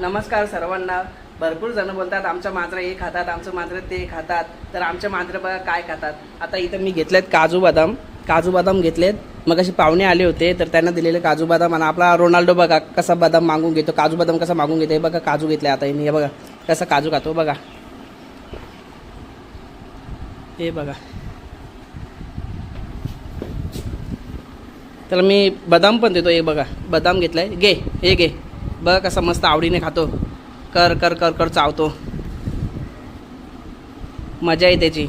नमस्कार सर्वांना. भरपूर जण बोलतात आमच्या मांजरं हे खातात आमचं मांजरं ते खातात. तर आमच्या मांजरं बघा काय खातात. आता इथं मी घेतलेत काजू बदाम. काजू बदाम घेतलेत. मग असे पाहुणे आले होते तर त्यांना दिलेले काजू बदाम आणि आपला रोनाल्डो बघा कसा बदाम मागून घेतो. काजू बदाम कसा मागून घेतो हे बघा काजू घेतले आता हे बघा कसा काजू खातो बघा. हे बघा. तर मी बदाम पण देतो हे बघा. बदाम घेतलाय. घे हे घे. बघ कसं मस्त आवडीने खातो. कर कर कर कर चावतो. मजा आहे त्याची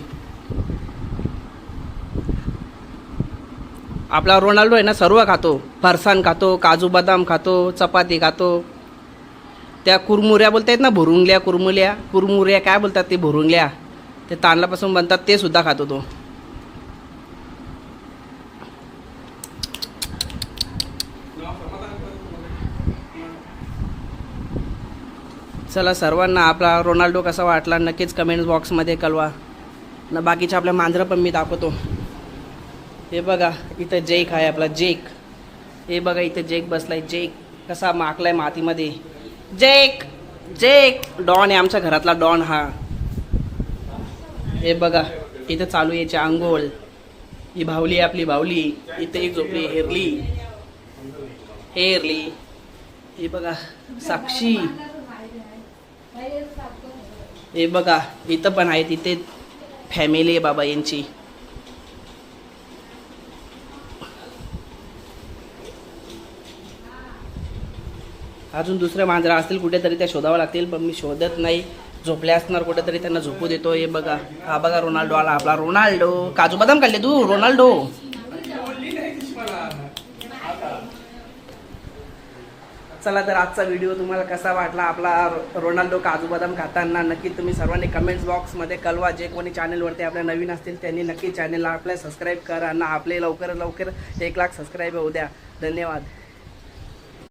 आपला रोनाल्डो आहे ना सर्व खातो. फरसाण खातो काजू बदाम खातो चपाती खातो. त्या कुरमुऱ्या बोलतायत ना भुरुंगल्या कुरमुल्या कुरमुऱ्या काय बोलतात ते भुरुंगल्या? ते तांदळापासून बनतात ते सुद्धा खातो तो. चला सर्वांना आपला रोनाल्डो कसा वाटला नक्कीच कमेंट बॉक्समध्ये कळवा. न बाकीचे आपल्या मांजरं पण मी दाखवतो. हे बघा इथं जेक आहे आपला जेक हे बघा इथं जेक बसलाय. जेक कसा माकलाय मातीमध्ये. जेक जेक डॉन आहे आमच्या घरातला डॉन हा. हे बघा इथं चालू यायची आंघोळ. ही भावली आहे आपली भावली इथे एक झोपली हेरली. हेरली. हे बघा साक्षी. हे बघा इथं पण आहे तिथे फॅमिली आहे बाबा यांची. अजून दुसऱ्या मांजरा असतील कुठेतरी त्या शोधावं लागतील पण मी शोधत नाही. झोपले असणार कुठेतरी त्यांना झोपू देतो हे बघा. हा बघा रोनाल्डो आला आपला रोनाल्डो. काजू बदाम काढले तू रोनाल्डो. चला तर आजचा व्हिडिओ तुम्हाला कसा वाटला? आपला रोनाल्डो काजू बदाम खाताना नक्की तुम्ही सर्वांनी कमेंट्स बॉक्समध्ये कळवा. जे कोणी चॅनलवरती आपल्या नवीन असतील त्यांनी नक्की चॅनलला आपल्या सबस्क्राईब करा. आणि आपले लवकर लवकर एक लाख सबस्क्राईब होऊ द्या. धन्यवाद.